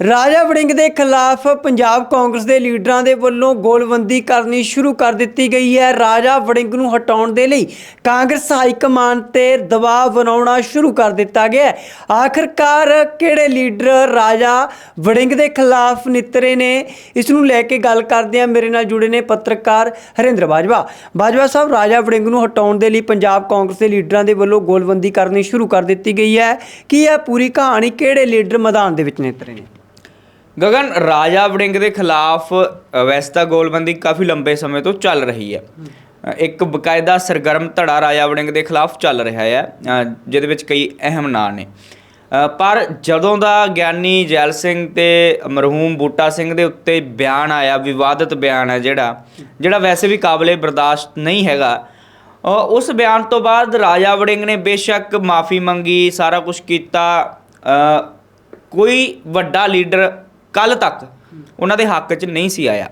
ਰਾਜਾ ਵੜਿੰਗ ਦੇ ਖਿਲਾਫ ਪੰਜਾਬ ਕਾਂਗਰਸ ਦੇ ਲੀਡਰਾਂ ਦੇ ਵੱਲੋਂ ਗੋਲਬੰਦੀ ਕਰਨੀ ਸ਼ੁਰੂ ਕਰ ਦਿੱਤੀ ਗਈ ਹੈ। ਰਾਜਾ ਵੜਿੰਗ ਨੂੰ ਹਟਾਉਣ ਦੇ ਲਈ ਕਾਂਗਰਸ ਹਾਈ ਕਮਾਂਡ ਤੇ ਦਬਾਅ ਬਣਾਉਣਾ ਸ਼ੁਰੂ ਕਰ ਦਿੱਤਾ ਗਿਆ ਹੈ। ਆਖਰਕਾਰ ਕਿਹੜੇ ਲੀਡਰ ਰਾਜਾ ਵੜਿੰਗ ਦੇ ਖਿਲਾਫ ਨਿਤਰੇ ਨੇ? ਇਸ ਨੂੰ ਲੈ ਕੇ ਗੱਲ ਕਰਦੇ ਆ ਮੇਰੇ ਨਾਲ ਜੁੜੇ ਨੇ ਪੱਤਰਕਾਰ ਹਰਿੰਦਰ ਬਾਜਵਾ। ਬਾਜਵਾ ਸਾਹਿਬ, ਰਾਜਾ ਵੜਿੰਗ ਨੂੰ ਹਟਾਉਣ ਦੇ ਲਈ ਪੰਜਾਬ ਕਾਂਗਰਸ ਦੇ ਲੀਡਰਾਂ ਦੇ ਵੱਲੋਂ ਗੋਲਬੰਦੀ ਕਰਨੀ ਸ਼ੁਰੂ ਕਰ ਦਿੱਤੀ ਗਈ ਹੈ। ਕੀ ਇਹ ਪੂਰੀ ਕਹਾਣੀ ਕਿਹੜੇ ਲੀਡਰ ਮੈਦਾਨ ਦੇ ਵਿੱਚ ਨਿਤਰੇ ਨੇ? ਗਗਨ ਰਾਜਾ ਵੜਿੰਗ ਦੇ ਖਿਲਾਫ ਵੈਸੇ ਤਾਂ ਗੋਲਬੰਦੀ ਕਾਫੀ ਲੰਬੇ ਸਮੇਂ ਤੋਂ ਚੱਲ ਰਹੀ ਹੈ। ਇੱਕ ਬਕਾਇਦਾ ਸਰਗਰਮ ਧੜਾ ਰਾਜਾ ਵੜਿੰਗ ਦੇ ਖਿਲਾਫ ਚੱਲ ਰਿਹਾ ਹੈ ਜਿਹਦੇ ਵਿੱਚ ਕਈ ਅਹਿਮ ਨਾਂ ਨੇ। ਪਰ ਜਦੋਂ ਦਾ ਗਿਆਨੀ ਜੈਲ ਸਿੰਘ ਤੇ ਮਰਹੂਮ ਬੂਟਾ ਸਿੰਘ ਦੇ ਉੱਤੇ ਬਿਆਨ ਆਇਆ, ਵਿਵਾਦਤ ਬਿਆਨ ਹੈ ਜਿਹੜਾ ਜਿਹੜਾ ਵੈਸੇ ਵੀ ਕਾਬਲੇ ਬਰਦਾਸ਼ਤ ਨਹੀਂ ਹੈਗਾ ਉਸ ਬਿਆਨ ਤੋਂ ਬਾਅਦ ਰਾਜਾ ਵੜਿੰਗ ਨੇ ਬੇਸ਼ੱਕ ਮਾਫੀ ਮੰਗੀ, ਸਾਰਾ ਕੁਝ ਕੀਤਾ ਕੋਈ ਵੱਡਾ ਲੀਡਰ ਕੱਲ ਤੱਕ ਉਹਨਾਂ ਦੇ ਹੱਕ 'ਚ ਨਹੀਂ ਸੀ ਆਇਆ।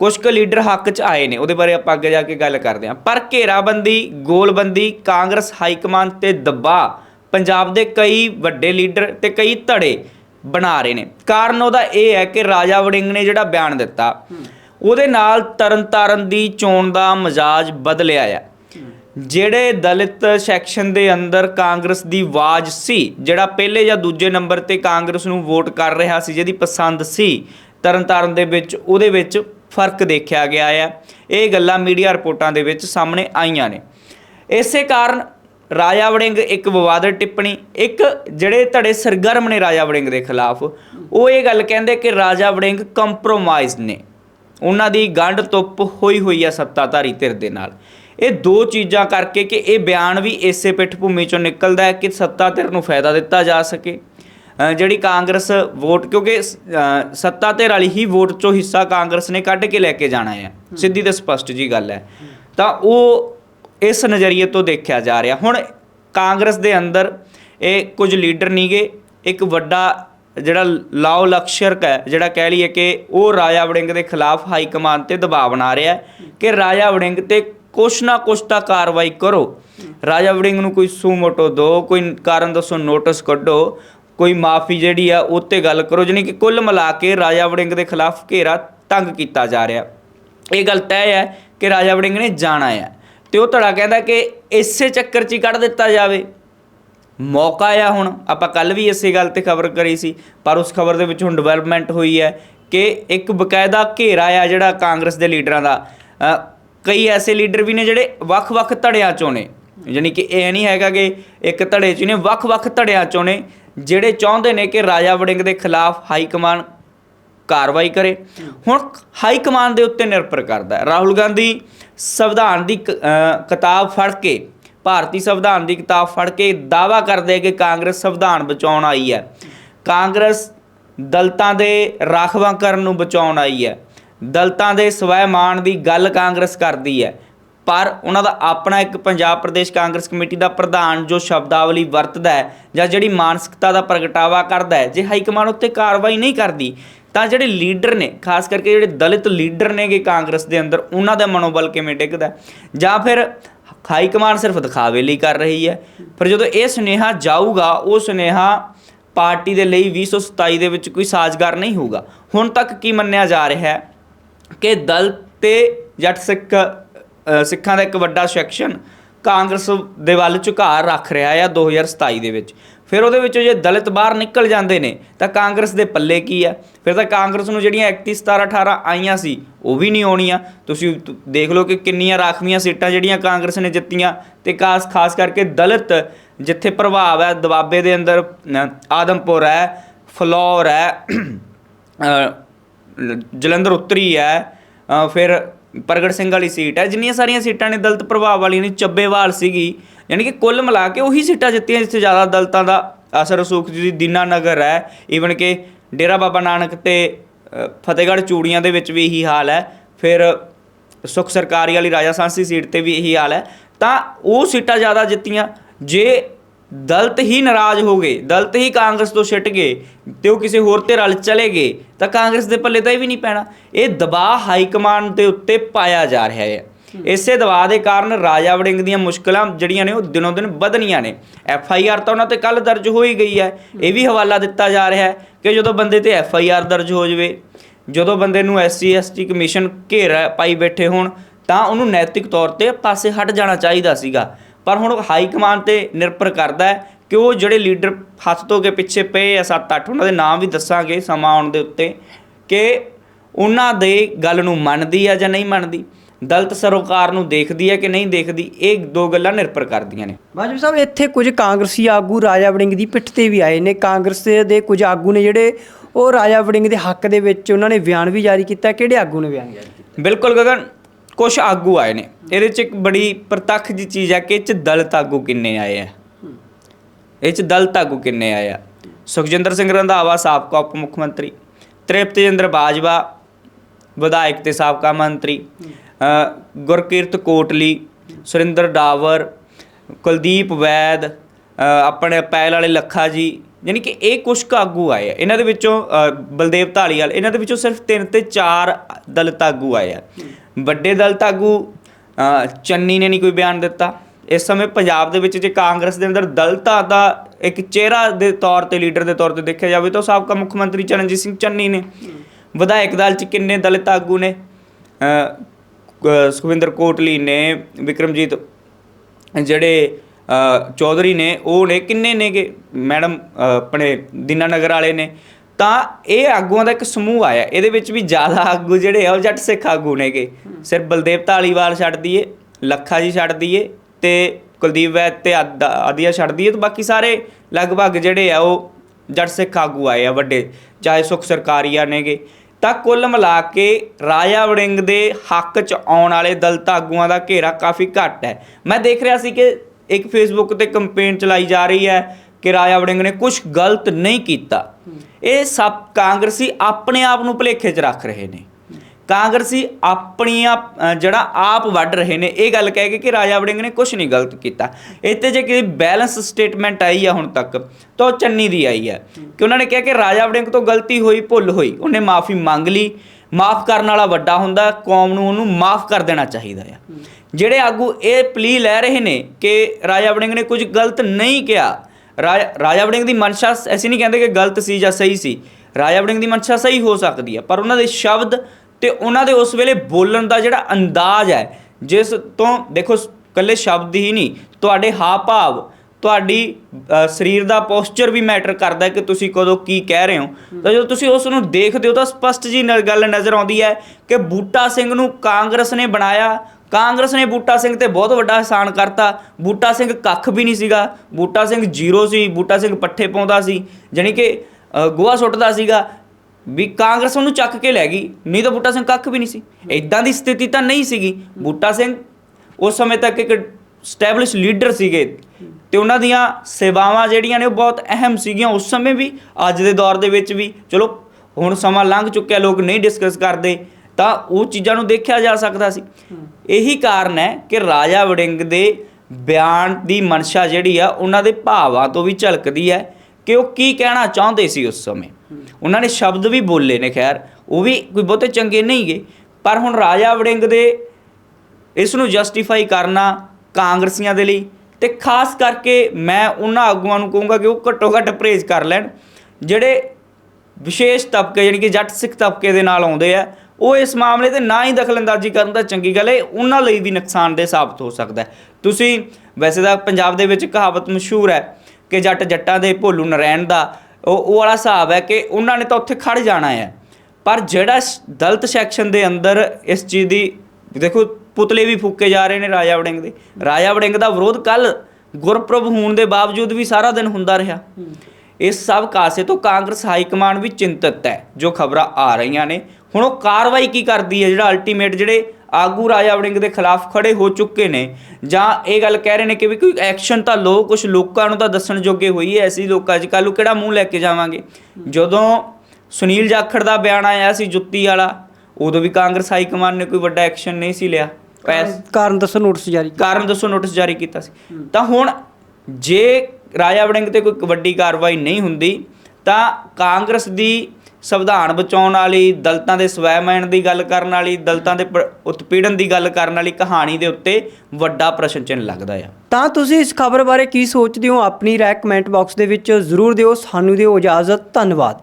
ਕੁਝ ਕੁ ਲੀਡਰ ਹੱਕ 'ਚ ਆਏ ਨੇ, ਉਹਦੇ ਬਾਰੇ ਆਪਾਂ ਅੱਗੇ ਜਾ ਕੇ ਗੱਲ ਕਰਦੇ ਹਾਂ। ਪਰ ਘੇਰਾਬੰਦੀ, ਗੋਲਬੰਦੀ, ਕਾਂਗਰਸ ਹਾਈ ਕਮਾਂਡ ਤੇ ਦਬਾਅ ਪੰਜਾਬ ਦੇ ਕਈ ਵੱਡੇ ਲੀਡਰ ਤੇ ਕਈ ਧੜੇ ਬਣਾ ਰਹੇ ਨੇ। ਕਾਰਨ ਉਹਦਾ ਇਹ ਹੈ ਕਿ ਰਾਜਾ ਵੜਿੰਗ ਨੇ ਜਿਹੜਾ ਬਿਆਨ ਦਿੱਤਾ, ਉਹਦੇ ਨਾਲ ਤਰਨਤਾਰਨ ਦੀ ਚੋਣ ਦਾ ਮਜਾਜ ਬਦਲਿਆ ਆ। ਜਿਹੜੇ ਦਲਿਤ ਸੈਕਸ਼ਨ ਦੇ ਅੰਦਰ ਕਾਂਗਰਸ ਦੀ ਆਵਾਜ਼ ਸੀ, ਜਿਹੜਾ ਪਹਿਲੇ ਜਾਂ ਦੂਜੇ ਨੰਬਰ ਤੇ ਕਾਂਗਰਸ ਨੂੰ ਵੋਟ ਕਰ ਰਿਹਾ ਸੀ, ਜਿਹਦੀ ਪਸੰਦ ਸੀ, ਤਰਨਤਾਰਨ ਦੇ ਵਿੱਚ, ਉਹਦੇ ਵਿੱਚ ਫ਼ਰਕ ਦੇਖਿਆ ਗਿਆ ਆ। ਇਹ ਗੱਲਾਂ ਮੀਡੀਆ ਰਿਪੋਰਟਾਂ ਦੇ ਵਿੱਚ ਸਾਹਮਣੇ ਆਈਆਂ ਨੇ। ਇਸੇ ਕਾਰਨ ਰਾਜਾ ਵੜਿੰਗ ਇੱਕ ਵਿਵਾਦਤ ਟਿੱਪਣੀ, ਇੱਕ ਜਿਹੜੇ ਧੜੇ ਸਰਗਰਮ ਨੇ ਰਾਜਾ ਵੜਿੰਗ ਦੇ ਖਿਲਾਫ, ਉਹ ਇਹ ਗੱਲ ਕਹਿੰਦੇ ਕਿ ਰਾਜਾ ਵੜਿੰਗ ਕੰਪਰੋਮਾਈਜ਼ ਨੇ। ਉਹਨਾਂ ਦੀ ਗੰਢ ਤੁੱਪ ਹੋਈ ਹੋਈ ਹੈ ਸੱਤਾਧਾਰੀ ਧਿਰ ਦੇ ਨਾਲ। ਇਹ ਦੋ ਚੀਜ਼ਾਂ ਕਰਕੇ ਕਿ ਇਹ ਬਿਆਨ ਵੀ ਇਸੇ ਪਿੱਠ ਭੂਮੀ ਚੋਂ ਨਿਕਲਦਾ ਹੈ ਕਿ ਸੱਤਾ ਧਿਰ ਨੂੰ ਫਾਇਦਾ ਦਿੱਤਾ ਜਾ ਸਕੇ। ਜਿਹੜੀ ਕਾਂਗਰਸ ਵੋਟ ਕਿਉਂਕਿ ਸੱਤਾ ਧਿਰ ਵਾਲੀ ਹੀ ਵੋਟ ਚੋਂ ਹਿੱਸਾ ਕਾਂਗਰਸ ਨੇ ਕੱਢ ਕੇ ਲੈ ਕੇ ਜਾਣਾ ਹੈ। ਸਿੱਧੀ ਤੇ ਸਪਸ਼ਟ ਜੀ ਗੱਲ ਹੈ। ਤਾਂ ਉਹ ਇਸ ਨਜ਼ਰੀਏ ਤੋਂ ਦੇਖਿਆ ਜਾ ਰਿਹਾ। ਹੁਣ ਕਾਂਗਰਸ ਦੇ ਅੰਦਰ ਇਹ ਕੁਝ ਲੀਡਰ ਨਹੀਂਗੇ ਇੱਕ ਵੱਡਾ ਜਿਹੜਾ ਲਾਓ ਲਕਸ਼ਰਕ ਹੈ ਜਿਹੜਾ ਕਹਿ ਲਈਏ ਕਿ ਉਹ ਰਾਜਾ ਵੜਿੰਗ ਦੇ ਖਿਲਾਫ ਹਾਈ ਕਮਾਂਡ ਤੇ ਦਬਾਅ ਬਣਾ ਰਿਹਾ ਹੈ ਕਿ ਰਾਜਾ ਵੜਿੰਗ ਤੇ ਕੁਛ ਨਾ ਕੁਛ ਤਾਂ ਕਾਰਵਾਈ ਕਰੋ। ਰਾਜਾ ਵੜਿੰਗ ਨੂੰ ਕੋਈ ਸੂ ਮੋਟੋ ਦਿਓ ਕੋਈ ਕਾਰਨ ਦੱਸੋ, ਨੋਟਿਸ ਕੱਢੋ, ਕੋਈ ਮਾਫੀ ਜਿਹੜੀ ਆ, ਉਹ ਤੇ ਗੱਲ ਕਰੋ, ਜਾਣੀ ਕਿ ਕੁੱਲ ਮਿਲਾ ਕੇ ਰਾਜਾ ਵੜਿੰਗ ਦੇ ਖਿਲਾਫ ਘੇਰਾ ਤੰਗ ਕੀਤਾ ਜਾ ਰਿਹਾ। ਇਹ ਗੱਲ ਤੈਅ ਹੈ ਕਿ ਰਾਜਾ ਵੜਿੰਗ ਨੇ ਜਾਣਾ ਹੈ ਤੇ ਉਹ ਧੜਾ ਕਹਿੰਦਾ ਕਿ ਇਸੇ ਚੱਕਰ 'ਚ ਹੀ ਕੱਢ ਦਿੱਤਾ ਜਾਵੇ। ਮੌਕਾ ਆ ਹੁਣ, ਆਪਾਂ ਕੱਲ ਵੀ ਇਸੇ ਗੱਲ ਤੇ ਖਬਰ ਕਰੀ ਸੀ, ਪਰ ਉਸ ਖਬਰ ਦੇ ਵਿੱਚ ਹੁਣ ਡਿਵੈਲਪਮੈਂਟ ਹੋਈ ਹੈ ਕਿ ਇੱਕ ਬਕਾਇਦਾ ਘੇਰਾ ਆ ਜਿਹੜਾ ਕਾਂਗਰਸ ਦੇ ਲੀਡਰਾਂ ਦਾ। ਕਈ ਐਸੇ ਲੀਡਰ ਵੀ ਨੇ ਜਿਹੜੇ ਵੱਖ-ਵੱਖ ਧੜਿਆਂ ਚੋਂ ਨੇ। ਯਾਨੀ ਕਿ ਇਹ ਨਹੀਂ ਹੈਗਾ ਕਿ ਇੱਕ ਧੜੇ 'ਚ ਨੇ ਵੱਖ-ਵੱਖ ਧੜਿਆਂ ਚੋਂ ਨੇ, ਜਿਹੜੇ ਚਾਹੁੰਦੇ ਨੇ ਕਿ ਰਾਜਾ ਵੜਿੰਗ ਦੇ ਖਿਲਾਫ ਹਾਈ ਕਮਾਨ ਕਾਰਵਾਈ ਕਰੇ। ਹੁਣ ਹਾਈ ਕਮਾਨ ਦੇ ਉੱਤੇ ਨਿਰਭਰ ਕਰਦਾ ਹੈ। ਰਾਹੁਲ ਗਾਂਧੀ ਸੰਵਿਧਾਨ ਦੀ ਕ- ਕਿਤਾਬ ਫੜ ਕੇ, ਭਾਰਤੀ ਸੰਵਿਧਾਨ ਦੀ ਕਿਤਾਬ ਫੜ ਕੇ ਦਾਵਾ ਕਰਦੇ ਕਿ ਕਾਂਗਰਸ ਸੰਵਿਧਾਨ ਬਚਾਉਣ ਆਈ ਹੈ। ਕਾਂਗਰਸ ਦਲਤਾਂ ਦੇ ਰਾਖਵਾਂ ਕਰਨ ਨੂੰ ਬਚਾਉਣ ਆਈ ਹੈ। ਦਲਤਾਂ ਦੇ ਸਵੈ ਮਾਣ ਦੀ ਗੱਲ ਕਾਂਗਰਸ ਕਰਦੀ ਹੈ। ਪਰ ਉਹਨਾਂ ਦਾ ਆਪਣਾ ਇੱਕ ਪੰਜਾਬ ਪ੍ਰਦੇਸ਼ ਕਾਂਗਰਸ ਕਮੇਟੀ ਦਾ ਪ੍ਰਧਾਨ ਜੋ ਸ਼ਬਦਾਵਲੀ ਵਰਤਦਾ ਹੈ ਜਾਂ ਜਿਹੜੀ ਮਾਨਸਿਕਤਾ ਦਾ ਪ੍ਰਗਟਾਵਾ ਕਰਦਾ ਹੈ, ਜੇ ਹਾਈ ਕਮਾਂਡ ਉੱਤੇ ਕਾਰਵਾਈ ਨਹੀਂ ਕਰਦੀ, ਤਾਂ ਜਿਹੜੇ ਲੀਡਰ ਨੇ, ਖਾਸ ਕਰਕੇ ਜਿਹੜੇ ਦਲਿਤ ਲੀਡਰ ਨੇਗੇ ਕਾਂਗਰਸ ਦੇ ਅੰਦਰ, ਉਹਨਾਂ ਦਾ ਮਨੋਬਲ ਕਿਵੇਂ ਡਿੱਗਦਾ ਜਾਂ ਫਿਰ ਹਾਈ ਕਮਾਂਡ ਸਿਰਫ ਦਿਖਾਵੇ ਲਈ ਕਰ ਰਹੀ ਹੈ? ਪਰ ਜਦੋਂ ਇਹ ਸੁਨੇਹਾ ਜਾਊਗਾ, ਉਹ ਸੁਨੇਹਾ ਪਾਰਟੀ ਦੇ ਲਈ 2027 ਦੇ ਵਿੱਚ ਕੋਈ ਸਾਜ਼ਗਾਰ ਨਹੀਂ ਹੋਊਗਾ। ਹੁਣ ਤੱਕ ਕੀ ਮੰਨਿਆ ਜਾ ਰਿਹਾ ਹੈ? ਕਿ ਦਲ ਤੇ ਜੱਟ ਸਿੱਖ ਸਿੱਖਾਂ ਦਾ ਇੱਕ ਵੱਡਾ ਸੈਕਸ਼ਨ ਕਾਂਗਰਸ ਦੇ ਵੱਲ ਝੁਕਾਅ ਰੱਖ ਰਿਹਾ ਹੈ 2027 ਦੇ ਵਿੱਚ। ਫਿਰ ਉਹਦੇ ਵਿੱਚੋਂ ਜੇ ਦਲਿਤ ਬਾਹਰ ਨਿਕਲ ਜਾਂਦੇ ਨੇ, ਤਾਂ ਕਾਂਗਰਸ ਦੇ ਪੱਲੇ ਕੀ ਆ? ਫਿਰ ਤਾਂ ਕਾਂਗਰਸ ਨੂੰ ਜਿਹੜੀਆਂ 31 17 18 ਆਈਆਂ ਸੀ, ਉਹ ਵੀ ਨਹੀਂ ਆਉਣੀਆਂ। ਤੁਸੀਂ ਦੇਖ ਲਓ ਕਿ ਕਿੰਨੀਆਂ ਰਾਖਵੀਆਂ ਸੀਟਾਂ ਜਿਹੜੀਆਂ ਕਾਂਗਰਸ ਨੇ ਜਿੱਤੀਆਂ, ਤੇ ਖਾਸ ਖਾਸ ਕਰਕੇ ਦਲਿਤ, ਜਿੱਥੇ ਪ੍ਰਭਾਵ ਹੈ, ਦਬਾਬੇ ਦੇ ਅੰਦਰ ਆਦਮਪੁਰ ਹੈ, ਫਲੌਰ ਹੈ ਜਲੰਧਰ ਉੱਤਰੀ ਹੈ ਫਿਰ ਪ੍ਰਗਟ ਸਿੰਘ ਵਾਲੀ ਸੀਟ ਹੈ। ਜਿੰਨੀਆਂ ਸਾਰੀਆਂ ਸੀਟਾਂ ਨੇ ਦਲਤ ਪ੍ਰਭਾਵ ਵਾਲੀਆਂ ਨੇ, ਚੱਬੇਵਾਲ ਸੀਗੀ। ਯਾਨੀ ਕਿ ਕੁੱਲ ਮਿਲਾ ਕੇ ਉਹੀ ਸੀਟਾਂ ਜਿੱਤੀਆਂ ਜਿੱਥੇ ਜ਼ਿਆਦਾ ਦਲਤਾਂ ਦਾ ਅਸਰ ਰਸੂਖ ਜੀ ਦੀਨਾ ਨਗਰ ਹੈ ਈਵਨ ਕਿ ਡੇਰਾ ਬਾਬਾ ਨਾਨਕ ਤੇ ਫਤਿਹਗੜ੍ਹ ਚੂੜੀਆਂ ਦੇ ਵਿੱਚ ਵੀ ਇਹੀ ਹਾਲ ਹੈ। ਫਿਰ ਸੁਖ ਸਰਕਾਰੀ ਵਾਲੀ ਰਾਜਾ ਸਾਂਸੀ ਸੀਟ ਤੇ ਵੀ ਇਹੀ ਹਾਲ ਹੈ। ਤਾਂ ਉਹ ਸੀਟਾਂ ਜ਼ਿਆਦਾ ਜਿੱਤੀਆਂ। ਜੇ ਦਲਤ ਹੀ ਨਾਰਾਜ਼ ਹੋ ਗਏ, ਦਲਤ ਹੀ ਕਾਂਗਰਸ ਤੋਂ ਛਿੱਟ ਗਏ ਤੇ ਉਹ ਕਿਸੇ ਹੋਰ ਤੇ ਰਲ ਚਲੇ ਗਏ, ਤਾਂ ਕਾਂਗਰਸ ਦੇ ਪੱਲੇ ਤਾਂ ਇਹ ਵੀ ਨਹੀਂ ਪੈਣਾ। ਇਹ ਦਬਾਅ ਹਾਈ ਕਮਾਂਡ ਦੇ ਉੱਤੇ ਪਾਇਆ ਜਾ ਰਿਹਾ ਹੈ। ਇਸੇ ਦਬਾਅ ਦੇ ਕਾਰਨ ਰਾਜਾ ਵੜਿੰਗ ਦੀਆਂ ਮੁਸ਼ਕਲਾਂ ਜਿਹੜੀਆਂ ਨੇ ਉਹ ਦਿਨੋਂ ਦਿਨ ਵਧਣੀਆਂ ਨੇ। ਐਫ ਆਈ ਆਰ ਤਾਂ ਉਹਨਾਂ ਤੇ ਕੱਲ ਦਰਜ ਹੋ ਹੀ ਗਈ ਹੈ। ਇਹ ਵੀ ਹਵਾਲਾ ਦਿੱਤਾ ਜਾ ਰਿਹਾ ਹੈ ਕਿ ਜਦੋਂ ਬੰਦੇ ਤੇ ਐਫ ਆਈ ਆਰ ਦਰਜ ਹੋ ਜਾਵੇ, ਜਦੋਂ ਬੰਦੇ ਨੂੰ S C, S T commission ਘੇਰਾ ਪਾਈ ਬੈਠੇ ਹੋਣ, ਤਾਂ ਉਹਨੂੰ ਨੈਤਿਕ ਤੌਰ ਤੇ ਪਾਸੇ ਹਟ ਜਾਣਾ ਚਾਹੀਦਾ ਸੀਗਾ। ਪਰ ਹੁਣ ਹਾਈ ਕਮਾਨ ਤੇ ਨਿਰਭਰ ਕਰਦਾ ਹੈ ਕਿ ਉਹ ਜਿਹੜੇ ਲੀਡਰ ਹੱਥ ਧੋ ਕੇ ਪਿੱਛੇ ਪਏ ਆ 7-8 ਉਹਨਾਂ ਦੇ ਨਾਮ ਵੀ ਦੱਸਾਂਗੇ ਸਮਾਂ ਆਉਣ ਦੇ ਉੱਤੇ ਕਿ ਉਹਨਾਂ ਦੇ ਗੱਲ ਨੂੰ ਮੰਨਦੀ ਆ ਜਾਂ ਨਹੀਂ ਮੰਨਦੀ ਦਲਿਤ ਸਰੋਕਾਰ ਨੂੰ ਦੇਖਦੀ ਹੈ ਕਿ ਨਹੀਂ ਦੇਖਦੀ ਇਹ ਦੋ ਗੱਲਾਂ ਨਿਰਭਰ ਕਰਦੀਆਂ ਨੇ। ਬਾਜਵਾ ਸਾਹਿਬ ਇੱਥੇ ਕੁਝ ਕਾਂਗਰਸੀ ਆਗੂ ਰਾਜਾ ਵੜਿੰਗ ਦੀ ਪਿੱਠ ਤੇ ਵੀ ਆਏ ਨੇ। ਕਾਂਗਰਸ ਦੇ ਕੁਝ ਆਗੂ ਨੇ ਜਿਹੜੇ ਉਹ ਰਾਜਾ ਵੜਿੰਗ ਦੇ ਹੱਕ ਦੇ ਵਿੱਚ ਉਹਨਾਂ ਨੇ ਬਿਆਨ ਵੀ ਜਾਰੀ ਕੀਤਾ। ਕਿਹੜੇ ਆਗੂ ਨੇ ਬਿਆਨ ਜਾਰੀ ਕੀਤਾ? ਬਿਲਕੁਲ ਗਗਨ ਕੁਝ ਆਗੂ ਆਏ ਨੇ। ਇਹਦੇ ਚ ਇੱਕ ਬੜੀ ਪ੍ਰਤੱਖ ਜੀ ਚੀਜ਼ ਹੈ ਕਿ ਇਹ ਚ ਦਲਿਤ ਆਗੂ ਕਿੰਨੇ ਆਏ ਆ। ਇਹ ਚ ਦਲਿਤ ਆਗੂ ਕਿੰਨੇ ਆਏ ਆ। ਸੁਖਜਿੰਦਰ ਸਿੰਘ ਰੰਧਾਵਾ ਸਾਬਕਾ ਉਪ ਮੁੱਖ ਮੰਤਰੀ ਤ੍ਰਿਪਤਜਿੰਦਰ ਬਾਜਵਾ, ਵਿਧਾਇਕ ਤੇ ਸਾਬਕਾ ਮੰਤਰੀ ਗੁਰਕੀਰਤ ਕੋਟਲੀ, ਸੁਰਿੰਦਰ ਡਾਵਰ, ਕੁਲਦੀਪ ਵੈਦ ਆਪਣੇ ਪੈਲ ਵਾਲੇ ਲੱਖਾ ਜੀ, ਯਾਨੀ ਕਿ ਇਹ ਕੁਛ ਕੁ ਆਗੂ ਆਏ ਆ। ਇਹਨਾਂ ਦੇ ਵਿੱਚੋਂ ਬਲਦੇਵ ਢਾਲੀਵਾਲ ਇਹਨਾਂ ਦੇ ਵਿੱਚੋਂ ਸਿਰਫ ਤਿੰਨ ਤੇ ਚਾਰ ਦਲਿਤ ਆਗੂ ਆਏ ਆ। ਵੱਡੇ ਦਲਿਤ ਆਗੂ ਚੰਨੀ ਨੇ ਨਹੀਂ ਕੋਈ ਬਿਆਨ ਦਿੱਤਾ। ਇਸ ਸਮੇਂ ਪੰਜਾਬ ਦੇ ਵਿੱਚ ਜੇ ਕਾਂਗਰਸ ਦੇ ਅੰਦਰ ਦਲਤਾਂ ਦਾ ਇੱਕ ਚਿਹਰਾ ਦੇ ਤੌਰ ਤੇ, ਲੀਡਰ ਦੇ ਤੌਰ ਤੇ ਦੇਖਿਆ ਜਾਵੇ ਤਾਂ ਸਾਬਕਾ ਮੁੱਖ ਮੰਤਰੀ ਚਰਨਜੀਤ ਸਿੰਘ ਚੰਨੀ ਨੇ। ਵਿਧਾਇਕ ਦਲ ਚ ਕਿੰਨੇ ਦਲਿਤ ਆਗੂ ਨੇ? ਸੁਖਵਿੰਦਰ ਕੋਟਲੀ ਨੇ, ਵਿਕਰਮਜੀਤ, ਜਿਹੜੇ ਚੌਧਰੀ ਨੇ ਉਹ ਨੇ ਕਿੰਨੇ ਨੇਗੇ? ਮੈਡਮ ਅ, ਆਪਣੇ ਦੀਨਾਨਗਰ ਵਾਲੇ ਨੇ। ਤਾਂ ਇਹ ਆਗੂਆਂ ਦਾ ਇੱਕ ਸਮੂਹ ਆਇਆ। ਇਹਦੇ ਵਿੱਚ ਵੀ ਜ਼ਿਆਦਾ ਆਗੂ ਜਿਹੜੇ ਆ ਉਹ ਜੱਟ ਸਿੱਖ ਆਗੂ ਨੇਗੇ। ਸਿਰਫ ਬਲਦੇਵ ਢਾਲੀਵਾਲ ਛੱਡ ਦਈਏ ਲੱਖਾ ਜੀ ਛੱਡ ਦਈਏ ਤੇ ਕੁਲਦੀਪ ਵੈਦ ਤੇ ਆਦ- ਆਦੀਆ ਛੱਡ ਦਈਏ ਤੇ ਬਾਕੀ ਸਾਰੇ ਲਗਭਗ ਜਿਹੜੇ ਆ ਉਹ ਜੱਟ ਸਿੱਖ ਆਗੂ ਆਏ ਆ ਵੱਡੇ ਚਾਹੇ ਸੁਖ ਸਰਕਾਰੀਆ ਨੇਗੇ। ਤਾਂ ਕੁੱਲ ਮਿਲਾ ਕੇ ਰਾਜਾ ਵੜਿੰਗ ਦੇ ਹੱਕ 'ਚ ਆਉਣ ਵਾਲੇ ਦਲਤ ਆਗੂਆਂ ਦਾ ਘੇਰਾ ਕਾਫੀ ਘੱਟ ਹੈ। ਮੈਂ ਦੇਖ ਰਿਹਾ ਸੀ ਕਿ ਇੱਕ ਫੇਸਬੁੱਕ ਤੇ ਕੰਪੇਨ ਚਲਾਈ ਜਾ ਰਹੀ ਹੈ ਕਿ ਰਾਜਾ ਵੜਿੰਗ ਨੇ ਕੁਝ ਗਲਤ ਨਹੀਂ ਕੀਤਾ। ਇਹ ਸਭ ਕਾਂਗਰਸੀ ਆਪਣੇ ਆਪ ਨੂੰ ਭੁਲੇਖੇ 'ਚ ਰੱਖ ਰਹੇ ਨੇ। ਕਾਂਗਰਸੀ ਆਪਣੀਆਂ ਜਿਹੜਾ ਆਪ ਵੱਢ ਰਹੇ ਨੇ, ਇਹ ਗੱਲ ਕਹਿ ਕੇ ਕਿ ਰਾਜਾ ਵੜਿੰਗ ਨੇ ਕੁਝ ਨਹੀਂ ਗਲਤ ਕੀਤਾ। ਇੱਥੇ ਜੇ ਕੋਈ ਬੈਲੈਂਸ ਸਟੇਟਮੈਂਟ ਆਈ ਆ ਹੁਣ ਤੱਕ, ਤਾਂ ਉਹ ਚੰਨੀ ਦੀ ਆਈ ਹੈ ਕਿ ਉਹਨਾਂ ਨੇ ਕਿਹਾ ਕਿ ਰਾਜਾ ਵੜਿੰਗ ਤੋਂ ਗਲਤੀ ਹੋਈ, ਭੁੱਲ ਹੋਈ। ਉਹਨੇ ਮਾਫੀ ਮੰਗ ਲਈ। ਮਾਫ ਕਰਨ ਵਾਲਾ ਵੱਡਾ ਹੁੰਦਾ, ਕੌਮ ਨੂੰ ਉਹਨੂੰ ਮਾਫ ਕਰ ਦੇਣਾ ਚਾਹੀਦਾ ਆ। ਜਿਹੜੇ ਆਗੂ ਇਹ ਪਲੀ ਲੈ ਰਹੇ ਨੇ ਕਿ ਰਾਜਾ ਵੜਿੰਗ ਨੇ ਕੁਝ ਗਲਤ ਨਹੀਂ ਕਿਹਾ। ਰਾਜਾ ਰਾਜਾ ਵੜਿੰਗ ਦੀ ਮਨਸ਼ਾ ਅਸੀਂ ਨਹੀਂ ਕਹਿੰਦੇ ਕਿ ਗਲਤ ਸੀ ਜਾਂ ਸਹੀ ਸੀ। ਰਾਜਾ ਵੜਿੰਗ ਦੀ ਮਨਸ਼ਾ ਸਹੀ ਹੋ ਸਕਦੀ ਹੈ ਪਰ ਉਹਨਾਂ ਦੇ ਸ਼ਬਦ ਤੇ ਉਹਨਾਂ ਦੇ ਉਸ ਵੇਲੇ ਬੋਲਣ ਦਾ ਜਿਹੜਾ ਅੰਦਾਜ਼ ਹੈ, ਜਿਸ ਤੋਂ, ਦੇਖੋ ਸ- ਇਕੱਲੇ ਸ਼ਬਦ ਹੀ ਨਹੀਂ, ਤੁਹਾਡੇ ਹਾਵ ਭਾਵ ਤੁਹਾਡੀ ਸਰੀਰ ਦਾ ਪੋਸਚਰ ਵੀ ਮੈਟਰ ਕਰਦਾ ਹੈ ਕਿ ਤੁਸੀਂ ਕਦੋਂ ਕੀ ਕਹਿ ਰਹੇ ਹੋ। ਤਾਂ ਜਦੋਂ ਤੁਸੀਂ ਉਸ ਨੂੰ ਦੇਖਦੇ ਹੋ ਤਾਂ ਸਪਸ਼ਟ ਜੀ ਗੱਲ ਨਜ਼ਰ ਆਉਂਦੀ ਹੈ ਕਿ ਬੂਟਾ ਸਿੰਘ ਨੂੰ ਕਾਂਗਰਸ ਨੇ ਬਣਾਇਆ ਕਾਂਗਰਸ ਨੇ ਬੂਟਾ ਸਿੰਘ ਤੇ ਬਹੁਤ ਵੱਡਾ ਅਹਿਸਾਨ ਕਰਤਾ। ਬੂਟਾ ਸਿੰਘ ਕੱਖ ਵੀ ਨਹੀਂ ਸੀਗਾ। ਬੂਟਾ ਸਿੰਘ ਜ਼ੀਰੋ ਸੀ। ਬੂਟਾ ਸਿੰਘ ਪੱਠੇ ਪਾਉਂਦਾ ਸੀ। ਜਾਣੀ ਕਿ ਅ, ਗੋਹਾ ਸੁੱਟਦਾ ਸੀਗਾ। ਵੀ ਕਾਂਗਰਸ ਉਹਨੂੰ ਚੱਕ ਕੇ ਲੈ ਗਈ। ਨਹੀਂ ਤਾਂ ਬੂਟਾ ਸਿੰਘ ਕੱਖ ਵੀ ਨਹੀਂ ਸੀ। ਇਦਾਂ ਦੀ ਸਥਿਤੀ ਤਾਂ ਨਹੀਂ ਸੀਗੀ। ਬੂਟਾ ਸਿੰਘ ਉਸ ਸਮੇਂ ਤੱਕ ਇੱਕ ਸਟੈਬਲਿਸ਼ ਲੀਡਰ ਸੀਗੇ ਤੇ ਉਹਨਾਂ ਦੀਆਂ ਸੇਵਾਵਾਂ ਜਿਹੜੀਆਂ ਨੇ ਉਹ ਬਹੁਤ ਅਹਿਮ ਸੀਗੀਆਂ। ਉਸ ਸਮੇਂ ਵੀ ਅੱਜ ਦੇ ਦੌਰ ਦੇ ਵਿੱਚ ਵੀ। ਚਲੋ ਹੁਣ ਸਮਾਂ ਲੰਘ ਚੁੱਕਿਆ। ਲੋਕ ਨਹੀਂ ਡਿਸਕਸ ਕਰਦੇ। ਤਾਂ ਉਹ ਚੀਜ਼ਾਂ ਨੂੰ ਦੇਖਿਆ ਜਾ ਸਕਦਾ ਸੀ। ਇਹੀ ਕਾਰਨ ਹੈ ਕਿ ਰਾਜਾ ਵੜਿੰਗ ਦੇ ਬਿਆਨ ਦੀ ਮਨਸ਼ਾ ਜਿਹੜੀ ਆ, ਉਹਨਾਂ ਦੇ ਭਾਵਾਂ ਤੋਂ ਵੀ ਝਲਕਦੀ ਹੈ ਕਿ ਉਹ ਕੀ ਕਹਿਣਾ ਚਾਹੁੰਦੇ ਸੀ ਉਸ ਸਮੇਂ। ਉਹਨਾਂ ਨੇ ਸ਼ਬਦ ਵੀ ਬੋਲੇ ਨੇ, ਖੈਰ, ਉਹ ਵੀ ਕੋਈ ਬਹੁਤੇ ਚੰਗੇ ਨਹੀਂ ਗਏ ਪਰ ਹੁਣ ਰਾਜਾ ਵੜਿੰਗ ਦੇ ਇਸ ਨੂੰ ਜਸਟੀਫਾਈ ਕਰਨਾ ਕਾਂਗਰਸੀਆਂ ਦੇ ਲਈ ਤੇ ਖਾਸ ਕਰਕੇ ਮੈਂ ਉਹਨਾਂ ਆਗੂਆਂ ਨੂੰ ਕਹੂੰਗਾ ਕਿ ਉਹ ਘੱਟੋ ਘੱਟ ਪ੍ਰੇਜ਼ ਕਰ ਲੈਣ, ਜਿਹੜੇ ਵਿਸ਼ੇਸ਼ ਤਬਕੇ, ਯਾਨੀ ਕਿ ਜੱਟ ਸਿੱਖ ਤਬਕੇ ਦੇ ਨਾਲ ਆਉਂਦੇ ਆ ਉਹ ਇਸ ਮਾਮਲੇ ਤੇ ਨਾ ਹੀ ਦਖਲਅੰਦਾਜ਼ੀ ਕਰਨ ਦਾ ਚੰਗੀ ਗੱਲ ਹੈ, ਉਹਨਾਂ ਲਈ ਵੀ ਨੁਕਸਾਨਦੇਹ ਸਾਬਤ ਹੋ ਸਕਦਾ ਤੁਸੀਂ ਵੈਸੇ ਤਾਂ ਪੰਜਾਬ ਦੇ ਵਿੱਚ ਕਹਾਵਤ ਮਸ਼ਹੂਰ ਹੈ ਕਿ ਜੱਟ ਜੱਟਾਂ ਦੇ ਭੋਲੂ ਨਰੈਣ ਦਾ, ਉਹ ਉਹ ਵਾਲਾ ਹਿਸਾਬ ਹੈ ਕਿ ਉਹਨਾਂ ਨੇ ਤਾਂ ਉੱਥੇ ਖੜ ਜਾਣਾ ਹੈ। ਪਰ ਜਿਹੜਾ ਸ- ਦਲਿਤ ਸੈਕਸ਼ਨ ਦੇ ਅੰਦਰ ਇਸ ਚੀਜ਼ ਦੀ, ਦੇਖੋ ਪੁਤਲੇ ਵੀ ਫੂਕੇ ਜਾ ਰਹੇ ਨੇ ਰਾਜਾ ਵੜਿੰਗ ਦੇ। ਰਾਜਾ ਵੜਿੰਗ ਦਾ ਵਿਰੋਧ ਕੱਲ ਗੁਰਪ੍ਰਭ ਹੋਣ ਦੇ ਬਾਵਜੂਦ ਵੀ ਸਾਰਾ ਦਿਨ ਹੁੰਦਾ ਰਿਹਾ। ਇਸ ਸਭ ਕਾਸੇ ਤੋਂ ਕਾਂਗਰਸ ਹਾਈ ਕਮਾਂਡ ਵੀ ਚਿੰਤਤ ਹੈ। ਜੋ ਖਬਰਾਂ ਆ ਰਹੀਆਂ ਨੇ। ਹੁਣ ਉਹ ਕਾਰਵਾਈ ਕੀ ਕਰਦੀ ਹੈ? ਜਿਹੜਾ ਅਲਟੀਮੇਟ ਜਿਹੜੇ ਆਗੂ ਰਾਜਾ ਵੜਿੰਗ ਦੇ ਖਿਲਾਫ ਖੜੇ ਹੋ ਚੁੱਕੇ ਨੇ। ਜਾਂ ਇਹ ਗੱਲ ਕਹਿ ਰਹੇ ਨੇ ਕਿ ਵੀ ਕੋਈ ਐਕਸ਼ਨ ਤਾਂ ਲੋ ਕੁਝ ਲੋਕਾਂ ਨੂੰ ਤਾਂ ਦੱਸਣ ਜੋਗੇ ਹੋਈ ਹੈ। ਅਸੀਂ ਲੋਕਾਂ 'ਚ ਕੱਲ੍ਹ ਨੂੰ ਕਿਹੜਾ ਮੂੰਹ ਲੈ ਕੇ ਜਾਵਾਂਗੇ? ਜਦੋਂ ਸੁਨੀਲ ਜਾਖੜ ਦਾ ਬਿਆਨ ਆਇਆ ਸੀ ਜੁੱਤੀ ਵਾਲਾ ਉਦੋਂ ਵੀ ਕਾਂਗਰਸ ਹਾਈ ਕਮਾਂਡ ਨੇ ਕੋਈ ਵੱਡਾ ਐਕਸ਼ਨ ਨਹੀਂ ਸੀ ਲਿਆ। ਕਾਰਨ ਦੱਸੋ ਨੋਟਿਸ ਜਾਰੀ ਕਾਰਨ ਦੱਸੋ ਨੋਟਿਸ ਜਾਰੀ ਕੀਤਾ ਸੀ। ਤਾਂ ਹੁਣ ਜੇ ਰਾਜਾ ਵੜਿੰਗ ਤੇ ਕੋਈ ਵੱਡੀ ਕਾਰਵਾਈ ਨਹੀਂ ਹੁੰਦੀ, ਤਾਂ ਕਾਂਗਰਸ ਦੀ ਸੰਵਿਧਾਨ ਬਚਾਉਣ ਵਾਲੀ, ਦਲਤਾਂ ਦੇ ਸਵੈਮਾਨ ਦੀ ਗੱਲ ਕਰਨ ਵਾਲੀ, ਦਲਤਾਂ ਦੇ ਪ- ਉਤਪੀੜਨ ਦੀ ਗੱਲ ਕਰਨ ਵਾਲੀ ਕਹਾਣੀ ਦੇ ਉੱਤੇ ਵੱਡਾ ਪ੍ਰਸ਼ਨ ਚਿੰਨ੍ਹ ਲੱਗਦਾ ਆ। ਤਾਂ ਤੁਸੀਂ ਇਸ ਖਬਰ ਬਾਰੇ ਕੀ ਸੋਚਦੇ ਹੋ? ਆਪਣੀ ਰਾਏ ਕਮੈਂਟ ਬਾਕਸ ਦੇ ਵਿੱਚ ਜ਼ਰੂਰ ਦਿਓ। ਸਾਨੂੰ ਦਿਓ ਇਜਾਜ਼ਤ। ਧੰਨਵਾਦ।